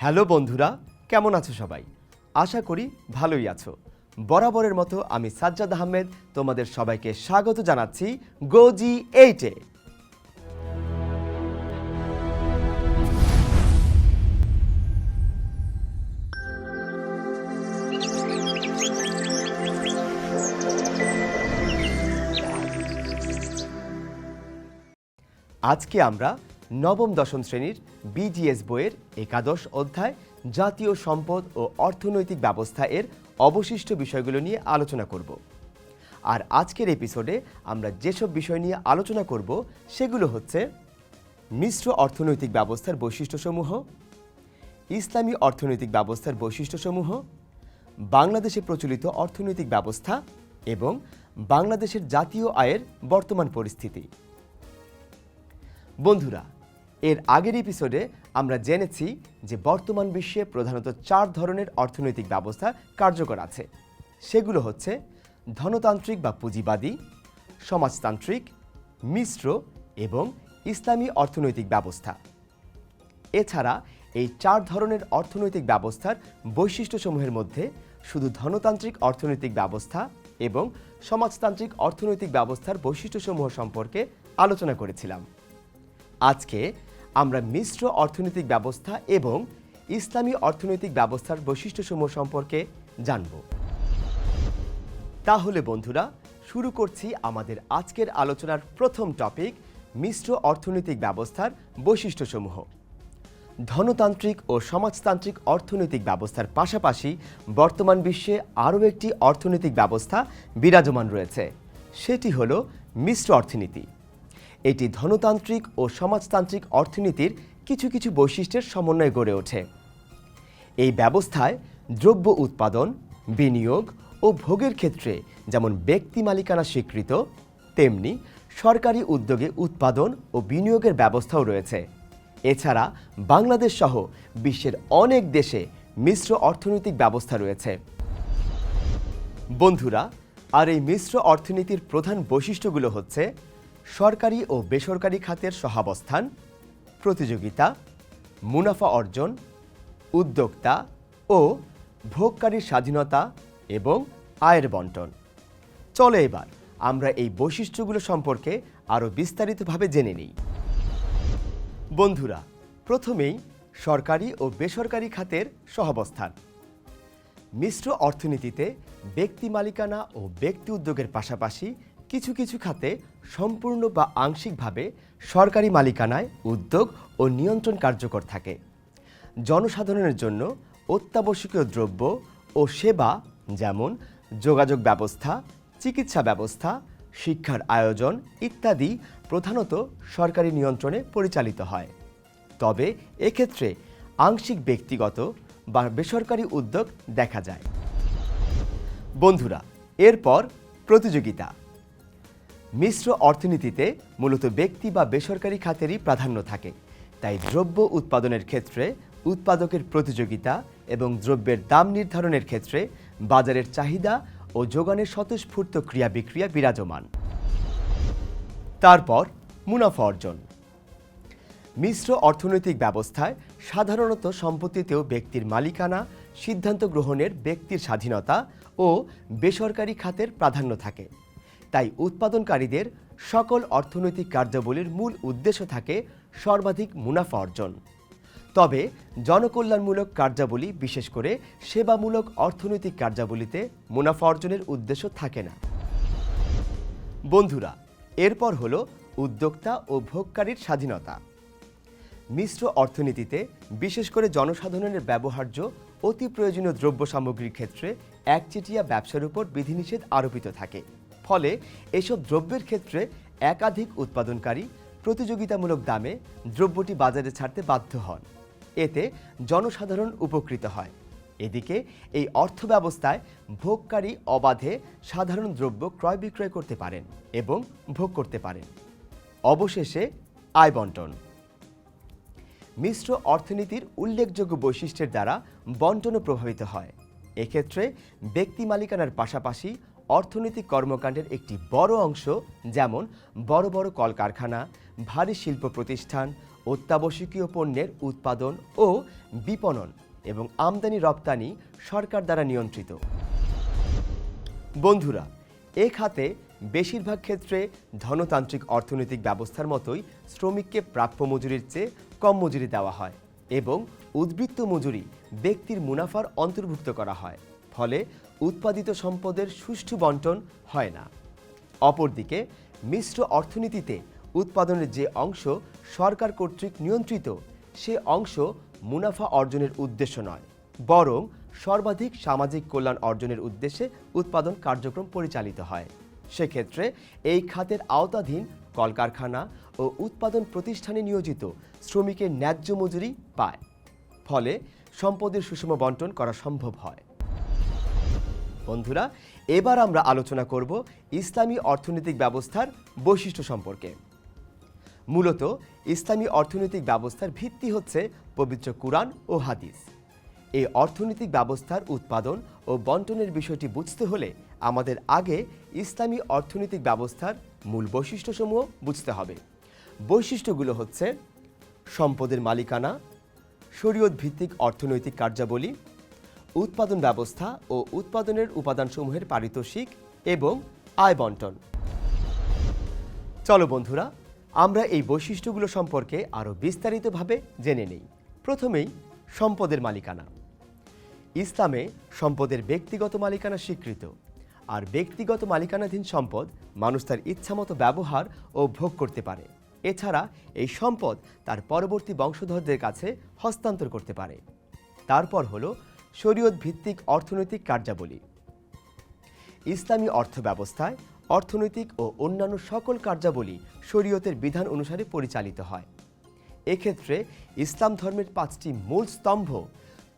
Hello বন্ধুরা, কেমন আছো সবাই? আশা করি ভালোই আছো। বরাবরের মতো আমি সাজ্জাদ আহমেদ তোমাদের সবাইকে স্বাগত জানাচ্ছি গোজি এইটে আজকে আমরা নবম দশম শ্রেণির বিজিএস বইয়ের একাদশ অধ্যায়, জাতীয় সম্পদ ও অর্থনৈতিক ব্যবস্থা এর অবশিষ্ট বিষয়গুলো নিয়ে আলোচনা করব। আর আজকের এপিসোডে আমরা যেসব বিষয় নিয়ে আলোচনা করব, সেগুলো হচ্ছে মিশ্র অর্থনৈতিক ব্যবস্থার বৈশিষ্ট্যসমূহ, ইসলামী অর্থনৈতিক ব্যবস্থার বৈশিষ্ট্যসমূহ, বাংলাদেশে প্রচলিত অর্থনৈতিক ব্যবস্থা এবং বাংলাদেশের জাতীয় আয়ের বর্তমান পরিস্থিতি। বন্ধুরা এর আগের এপিসোডে আমরা জেনেছি যে বর্তমান বিশ্বে প্রধানত চার ধরনের অর্থনৈতিক ব্যবস্থা কার্যকর আছে। সেগুলো হচ্ছে ধনতান্ত্রিক বা পুঁজিবাদী, সমাজতান্ত্রিক, মিশ্র এবং ইসলামী অর্থনৈতিক ব্যবস্থা। এছাড়া এই চার ধরনের অর্থনৈতিক ব্যবস্থার বৈশিষ্ট্যসমূহের মধ্যে শুধু ধনতান্ত্রিক অর্থনৈতিক ব্যবস্থা এবং সমাজতান্ত্রিক অর্থনৈতিক ব্যবস্থার বৈশিষ্ট্যসমূহ সম্পর্কে আলোচনা করেছিলাম। আজকে আমরা মিশ্র অর্থনৈতিক ব্যবস্থা এবং ইসলামী অর্থনৈতিক ব্যবস্থার বৈশিষ্ট্যসমূহ সম্পর্কে জানব। তাহলে বন্ধুরা, শুরু করছি আমাদের আজকের আলোচনার প্রথম টপিক, মিশ্র অর্থনৈতিক ব্যবস্থার বৈশিষ্ট্যসমূহ। ধনতান্ত্রিক ও সমাজতান্ত্রিক অর্থনৈতিক ব্যবস্থার পাশাপাশি বর্তমান বিশ্বে আরও একটি অর্থনৈতিক ব্যবস্থা বিরাজমান রয়েছে। সেটি হল মিশ্র অর্থনীতি। এটি ধনতান্ত্রিক ও সমাজতান্ত্রিক অর্থনীতির কিছু কিছু বৈশিষ্ট্যের সমন্বয়ে গড়ে ওঠে। এই ব্যবস্থায় দ্রব্য উৎপাদন, বিনিয়োগ ও ভোগের ক্ষেত্রে যেমন ব্যক্তি মালিকানা স্বীকৃত, তেমনি সরকারি উদ্যোগে উৎপাদন ও বিনিয়োগের ব্যবস্থাও রয়েছে। এছাড়া বাংলাদেশ সহ বিশ্বের অনেক দেশে মিশ্র অর্থনৈতিক ব্যবস্থা রয়েছে। বন্ধুরা, আর এই মিশ্র অর্থনীতির প্রধান বৈশিষ্ট্যগুলো হচ্ছে সরকারি ও বেসরকারি খাতের সহাবস্থান, প্রতিযোগিতা, মুনাফা অর্জন, উদ্যোক্তা ও ভোগকারীর স্বাধীনতা এবং আয়ের বন্টন। চলো এবার আমরা এই বৈশিষ্ট্যগুলো সম্পর্কে আরও বিস্তারিতভাবে জেনে নিই। বন্ধুরা, প্রথমেই সরকারি ও বেসরকারি খাতের সহাবস্থান। মিশ্র অর্থনীতিতে ব্যক্তি মালিকানা ও ব্যক্তি উদ্যোগের পাশাপাশি কিছু কিছু খাতে সম্পূর্ণ বা আংশিকভাবে সরকারি মালিকানায় উদ্যোগ ও নিয়ন্ত্রণ কার্যকর থাকে। জনসাধারণের জন্য অত্যাবশ্যকীয় দ্রব্য ও সেবা যেমন যোগাযোগ ব্যবস্থা, চিকিৎসা ব্যবস্থা, শিক্ষার আয়োজন ইত্যাদি প্রধানত সরকারি নিয়ন্ত্রণে পরিচালিত হয়। তবে এক্ষেত্রে আংশিক ব্যক্তিগত বা বেসরকারি উদ্যোগ দেখা যায়। বন্ধুরা, এরপর প্রতিযোগিতা। মিশ্র অর্থনীতিতে মূলত ব্যক্তি বা বেসরকারি খাতেরই প্রাধান্য থাকে। তাই দ্রব্য উৎপাদনের ক্ষেত্রে উৎপাদকের প্রতিযোগিতা এবং দ্রব্যের দাম নির্ধারণের ক্ষেত্রে বাজারের চাহিদা ও যোগানের স্বতঃস্ফূর্ত ক্রিয়া বিক্রিয়া বিরাজমান। তারপর মুনাফা অর্জন। মিশ্র অর্থনৈতিক ব্যবস্থায় সাধারণত সম্পত্তিতেও ব্যক্তির মালিকানা, সিদ্ধান্ত গ্রহণের ব্যক্তির স্বাধীনতা ও বেসরকারি খাতের প্রাধান্য থাকে। তাই উৎপাদনকারীদের সকল অর্থনৈতিক কার্যাবলীর মূল উদ্দেশ্য থাকে সর্বাধিক মুনাফা অর্জন। তবে জনকল্যাণমূলক কার্যাবলী, বিশেষ করে সেবামূলক অর্থনৈতিক কার্যাবলীতে মুনাফা অর্জনের উদ্দেশ্য থাকে না। বন্ধুরা, এরপর হলো উদ্যোক্তা ও ভোগকারীর স্বাধীনতা। মিশ্র অর্থনীতিতে, বিশেষ করে জনসাধারণের ব্যবহার্য অতি প্রয়োজনীয় দ্রব্য সামগ্রীর ক্ষেত্রে একচেটিয়া ব্যবসার উপর বিধিনিষেধ আরোপিত থাকে। ফলে এসব দ্রব্যের ক্ষেত্রে একাধিক উৎপাদনকারী প্রতিযোগিতামূলক দামে দ্রব্যটি বাজারে ছাড়তে বাধ্য হন। এতে জনসাধারণ উপকৃত হয়। এদিকে এই অর্থ ব্যবস্থায় ভোগকারী অবাধে সাধারণ দ্রব্য ক্রয় বিক্রয় করতে পারেন এবং ভোগ করতে পারেন। অবশেষে আয় বন্টন। মিশ্র অর্থনীতির উল্লেখযোগ্য বৈশিষ্ট্যের দ্বারা বন্টনও প্রভাবিত হয়। এক্ষেত্রে ব্যক্তি মালিকানার পাশাপাশি অর্থনৈতিক কর্মকাণ্ডের একটি বড় অংশ, যেমন বড় বড় কলকারখানা, ভারী শিল্প প্রতিষ্ঠান, অত্যাবশ্যকীয় পণ্যের উৎপাদন ও বিপণন এবং আমদানি রপ্তানি সরকার দ্বারা নিয়ন্ত্রিত। বন্ধুরা, এ খাতে বেশিরভাগ ক্ষেত্রে ধনতান্ত্রিক অর্থনৈতিক ব্যবস্থার মতোই শ্রমিককে প্রাপ্য মজুরির চেয়ে কম মজুরি দেওয়া হয় এবং উদ্বৃত্ত মজুরি ব্যক্তির মুনাফার অন্তর্ভুক্ত করা হয়। ফলে উৎপাদিত সম্পদের সুষ্ঠু বন্টন হয় না। অপরদিকে, মিশ্র অর্থনীতিতে উৎপাদনের যে অংশ সরকার কর্তৃক নিয়ন্ত্রিত, সে অংশ মুনাফা অর্জনের উদ্দেশ্য নয়, বরং সর্বাধিক সামাজিক কল্যাণ অর্জনের উদ্দেশ্যে উৎপাদন কার্যক্রম পরিচালিত হয়। সেক্ষেত্রে এই খাতের আওতাধীন কলকারখানা ও উৎপাদন প্রতিষ্ঠানে নিয়োজিত শ্রমিকের ন্যায্য মজুরি পায়, ফলে সম্পদের সুষম বন্টন করা সম্ভব হয়। বন্ধুরা, এবার আমরা আলোচনা করব ইসলামী অর্থনৈতিক ব্যবস্থার বৈশিষ্ট্য সম্পর্কে। মূলত, ইসলামী অর্থনৈতিক ব্যবস্থার ভিত্তি হচ্ছে পবিত্র কুরআন ও হাদিস। এই অর্থনৈতিক ব্যবস্থার উৎপাদন ও বন্টনের বিষয়টি বুঝতে হলে আমাদের আগে ইসলামী অর্থনৈতিক ব্যবস্থার মূল বৈশিষ্ট্যসমূহ বুঝতে হবে। বৈশিষ্ট্যগুলো হচ্ছে, সম্পদের মালিকানা শরীয়ত ভিত্তিক অর্থনৈতিক কার্যাবলী উৎপাদন ব্যবস্থা ও উৎপাদনের উপাদানসমূহের পারিতোষিক এবং আয় বন্টন। চলো বন্ধুরা, আমরা এই বৈশিষ্ট্যগুলো সম্পর্কে আরও বিস্তারিতভাবে জেনে নেই। প্রথমেই, সম্পদের মালিকানা। ইসলামে সম্পদের ব্যক্তিগত মালিকানা স্বীকৃত, আর ব্যক্তিগত মালিকানাধীন সম্পদ মানুষ তার ইচ্ছামতো ব্যবহার ও ভোগ করতে পারে। এছাড়া, এই সম্পদ তার পরবর্তী বংশধরদের কাছে হস্তান্তর করতে পারে। তারপর হলো শরীয়ত ভিত্তিক অর্থনৈতিক কার্যাবলী। ইসলামী অর্থ ব্যবস্থায় অর্থনৈতিক ও অন্যান্য সকল কার্যাবলী শরীয়তের বিধান অনুসারে পরিচালিত হয়। এক্ষেত্রে ইসলাম ধর্মের পাঁচটি মূল স্তম্ভ,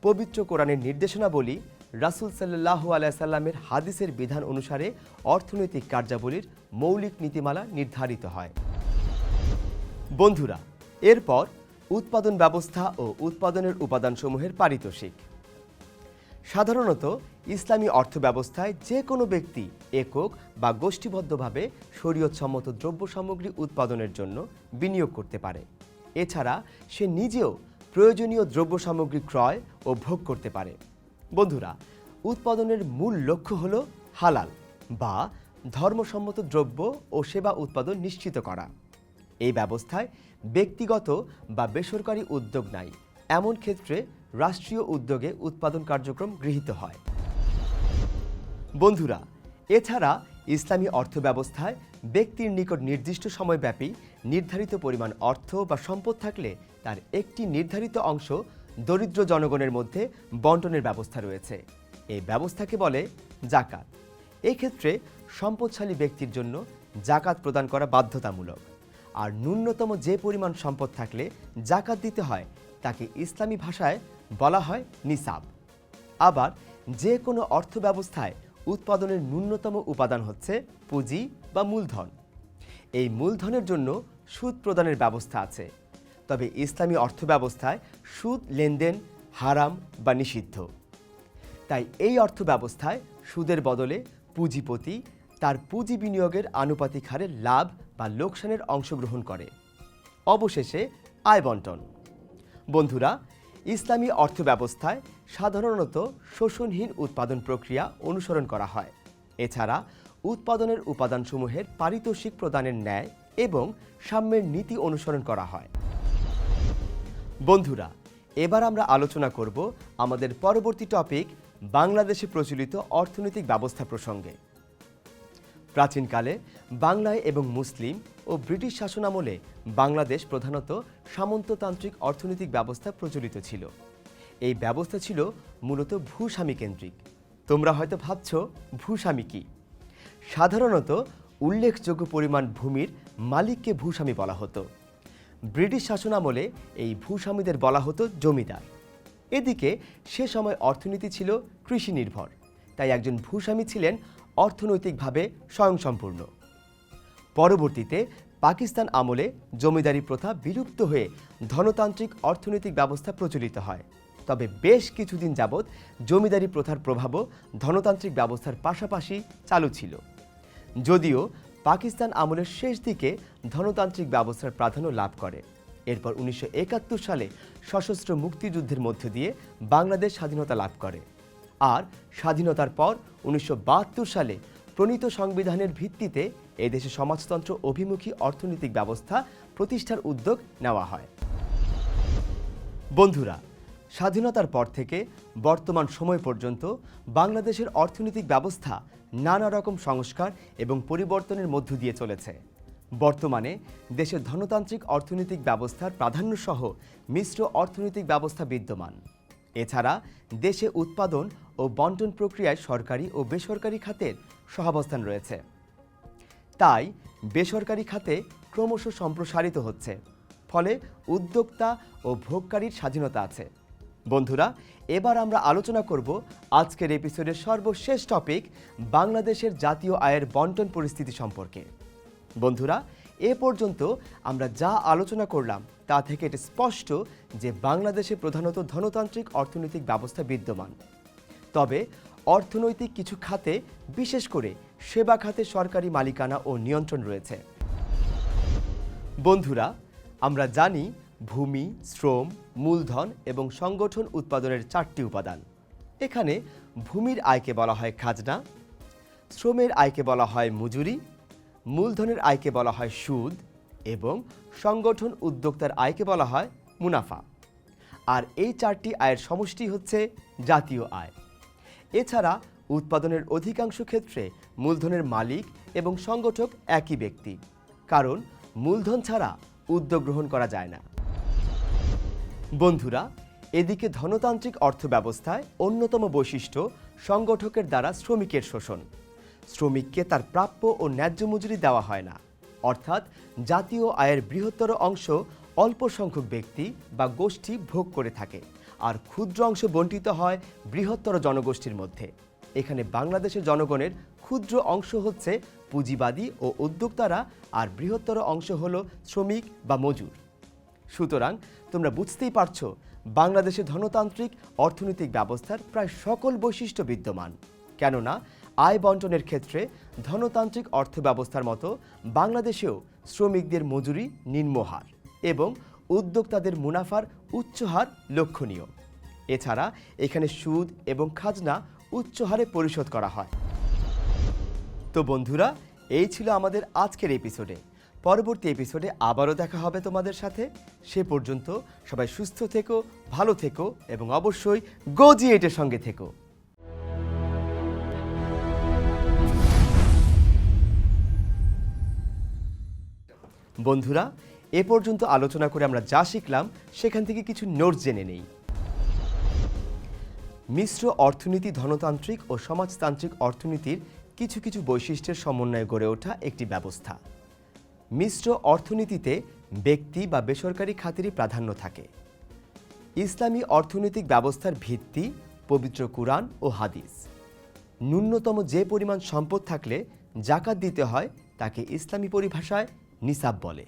পবিত্র কোরআনের নির্দেশনাবলী, রাসূল সাল্লাহ আলাইসাল্লামের হাদিসের বিধান অনুসারে অর্থনৈতিক কার্যাবলীর মৌলিক নীতিমালা নির্ধারিত হয়। বন্ধুরা, এরপর উৎপাদন ব্যবস্থা ও উৎপাদনের উপাদানসমূহের পারিতোষিক। সাধারণত ইসলামী অর্থব্যবস্থায় যে কোনো ব্যক্তি একক বা গোষ্ঠীবদ্ধভাবে শরীয়তসম্মত দ্রব্য সামগ্রী উৎপাদনের জন্য বিনিয়োগ করতে পারে। এছাড়া সে নিজেও প্রয়োজনীয় দ্রব্য সামগ্রী ক্রয় ও ভোগ করতে পারে। বন্ধুরা, উৎপাদনের মূল লক্ষ্য হল হালাল বা ধর্মসম্মত দ্রব্য ও সেবা উৎপাদন নিশ্চিত করা। এই ব্যবস্থায় ব্যক্তিগত বা বেসরকারি উদ্যোগ নাই। এমন ক্ষেত্রে রাষ্ট্রীয় উদ্যোগে উৎপাদন কার্যক্রম গৃহীত হয়। বন্ধুরা, এছাড়া ইসলামী অর্থব্যবস্থায় ব্যক্তির নিকট নির্দিষ্ট সময়ব্যাপী নির্ধারিত পরিমাণ অর্থ বা সম্পদ থাকলে তার একটি নির্ধারিত অংশ দরিদ্র জনগণের মধ্যে বন্টনের ব্যবস্থা রয়েছে। এই ব্যবস্থাকে বলে জাকাত। এক্ষেত্রে সম্পদশালী ব্যক্তির জন্য জাকাত প্রদান করা বাধ্যতামূলক। আর ন্যূনতম যে পরিমাণ সম্পদ থাকলে জাকাত দিতে হয়, তাকে ইসলামী ভাষায় বলা হয় নিসাব। আবার যে কোনো অর্থ ব্যবস্থায় উৎপাদনের ন্যূনতম উপাদান হচ্ছে পুঁজি বা মূলধন। এই মূলধনের জন্য সুদ প্রদানের ব্যবস্থা আছে। তবে ইসলামী অর্থব্যবস্থায় সুদ লেনদেন হারাম বা নিষিদ্ধ। তাই এই অর্থ ব্যবস্থায় সুদের বদলে পুঁজিপতি তার পুঁজি বিনিয়োগের আনুপাতিক হারে লাভ বা লোকসানের অংশগ্রহণ করে। অবশেষে আয় বন্টন। বন্ধুরা ইসলামী অর্থব্যবস্থায় সাধারণত শোষণহীন উৎপাদন প্রক্রিয়া অনুসরণ করা হয়। এছাড়া উৎপাদনের উপাদানসমূহের পারিতোষিক প্রদানের ন্যায় এবং সাম্যের নীতি অনুসরণ করা হয়। বন্ধুরা, এবার আমরা আলোচনা করব আমাদের পরবর্তী টপিক বাংলাদেশে প্রচলিত অর্থনৈতিক ব্যবস্থা প্রসঙ্গে। প্রাচীনকালে বাংলায় এবং মুসলিম ও ব্রিটিশ শাসনামলে বাংলাদেশ প্রধানত সামন্ততান্ত্রিক অর্থনৈতিক ব্যবস্থা প্রচলিত ছিল। এই ব্যবস্থা ছিল মূলত ভূস্বামী কেন্দ্রিক তোমরা হয়তো ভাবছ, ভূস্বামী কি? সাধারণত উল্লেখযোগ্য পরিমাণ ভূমির মালিককে ভূস্বামী বলা হতো। ব্রিটিশ শাসনামলে এই ভূস্বামীদের বলা হতো জমিদার। এদিকে সে সময় অর্থনীতি ছিল কৃষি নির্ভর তাই একজন ভূস্বামী ছিলেন অর্থনৈতিকভাবে স্বয়ংসম্পূর্ণ। পরবর্তীতে পাকিস্তান আমলে জমিদারি প্রথা বিলুপ্ত হয়ে ধনতান্ত্রিক অর্থনৈতিক ব্যবস্থা প্রচলিত হয়। তবে বেশ কিছুদিন যাবৎ জমিদারি প্রথার প্রভাবও ধনতান্ত্রিক ব্যবস্থার পাশাপাশি চালু ছিল। যদিও পাকিস্তান আমলের শেষ দিকে ধনতান্ত্রিক ব্যবস্থার প্রাধান্য লাভ করে। এরপর উনিশশো একাত্তর সালে সশস্ত্র মুক্তিযুদ্ধের মধ্য দিয়ে বাংলাদেশ স্বাধীনতা লাভ করে। আর স্বাধীনতার পর উনিশশো বাহাত্তর সালে প্রণীত সংবিধানের ভিত্তিতে এদেশে সমাজতন্ত্র অভিমুখী অর্থনৈতিক ব্যবস্থা প্রতিষ্ঠার উদ্যোগ নেওয়া হয়। বন্ধুরা, স্বাধীনতার পর থেকে বর্তমান সময় পর্যন্ত বাংলাদেশের অর্থনৈতিক ব্যবস্থা নানা রকম সংস্কার এবং পরিবর্তনের মধ্য দিয়ে চলেছে। বর্তমানে দেশের ধনতান্ত্রিক অর্থনৈতিক ব্যবস্থার প্রাধান্য সহ মিশ্র অর্থনৈতিক ব্যবস্থা বিদ্যমান। এছাড়া দেশে উৎপাদন ও বন্টন প্রক্রিয়ায় সরকারি ও বেসরকারি খাতের সহাবস্থান রয়েছে। তাই বেসরকারি খাতে ক্রমশ সম্প্রসারিত হচ্ছে, ফলে উদ্যোক্তা ও ভোগকারীর স্বাধীনতা আছে। বন্ধুরা, এবার আমরা আলোচনা করব আজকের এপিসোডের সর্বশেষ টপিক বাংলাদেশের জাতীয় আয়ের বন্টন পরিস্থিতি সম্পর্কে। বন্ধুরা, এ পর্যন্ত আমরা যা আলোচনা করলাম, তা থেকে এটা স্পষ্ট যে বাংলাদেশে প্রধানত ধনতান্ত্রিক অর্থনৈতিক ব্যবস্থা বিদ্যমান। তবে অর্থনৈতিক কিছু খাতে, বিশেষ করে সেবা খাতে সরকারি মালিকানা ও নিয়ন্ত্রণ রয়েছে। বন্ধুরা, আমরা জানি ভূমি, শ্রম, মূলধন এবং সংগঠন উৎপাদনের চারটি উপাদান। এখানে ভূমির আয়কে বলা হয় খাজনা, শ্রমের আয়কে বলা হয় মজুরি, মূলধনের আয়কে বলা হয় সুদ এবং সংগঠন উদ্যোক্তার আয়কে বলা হয় মুনাফা। আর এই চারটি আয়ের সমষ্টি হচ্ছে জাতীয় আয়। এছাড়া উৎপাদনের অধিকাংশ ক্ষেত্রে মূলধনের মালিক এবং সংগঠক একই ব্যক্তি। কারণ মূলধন ছাড়া উদ্যোগ গ্রহণ করা যায় না। বন্ধুরা, এদিকে ধনতান্ত্রিক অর্থব্যবস্থায় অন্যতম বৈশিষ্ট্য সংগঠকের দ্বারা শ্রমিকের শোষণ। শ্রমিককে তার প্রাপ্য ও ন্যায্য মজুরি দেওয়া হয় না। অর্থাৎ জাতীয় আয়ের বৃহত্তর অংশ অল্প সংখ্যক ব্যক্তি বা গোষ্ঠী ভোগ করে থাকে। আর ক্ষুদ্র অংশ বণ্টিত হয় বৃহত্তর জনগোষ্ঠীর মধ্যে। এখানে বাংলাদেশের জনগণের ক্ষুদ্র অংশ হচ্ছে পুঁজিবাদী ও উদ্যোক্তারা আর বৃহত্তর অংশ হল শ্রমিক বা মজুর। সুতরাং তোমরা বুঝতেই পারছ, বাংলাদেশে ধনতান্ত্রিক অর্থনৈতিক ব্যবস্থার প্রায় সকল বৈশিষ্ট্য বিদ্যমান। কেননা, আয় বন্টনের ক্ষেত্রে ধনতান্ত্রিক অর্থ ব্যবস্থার মতো বাংলাদেশেও শ্রমিকদের মজুরি নিম্নহার এবং উদ্যোক্তাদের মুনাফার উচ্চ হার লক্ষণীয়। এছাড়া এখানে সুদ এবং খাজনা উচ্চ হারে পরিশোধ করা হয়। তো বন্ধুরা, এই ছিল আমাদের আজকের এপিসোডে। পরবর্তী এপিসোডে আবারও দেখা হবে তোমাদের সাথে। সে পর্যন্ত সবাই সুস্থ থেকো, ভালো থেকো এবং অবশ্যই গোজি এটের সঙ্গে থেকো। বন্ধুরা এ পর্যন্ত আলোচনা করে আমরা যা শিখলাম, সেখান থেকে কিছু নোট জেনে নেই। মিশ্র অর্থনীতি ধনতান্ত্রিক ও সমাজতান্ত্রিক অর্থনীতির কিছু কিছু বৈশিষ্ট্যের সমন্বয়ে গড়ে ওঠা একটি ব্যবস্থা। মিশ্র অর্থনীতিতে ব্যক্তি বা বেসরকারি খাতেরই প্রাধান্য থাকে। ইসলামী অর্থনৈতিক ব্যবস্থার ভিত্তি, পবিত্র কুরআন ও হাদিস। ন্যূনতম যে পরিমাণ সম্পদ থাকলে জাকাত দিতে হয়, তাকে ইসলামী পরিভাষায় নিসাব বলে।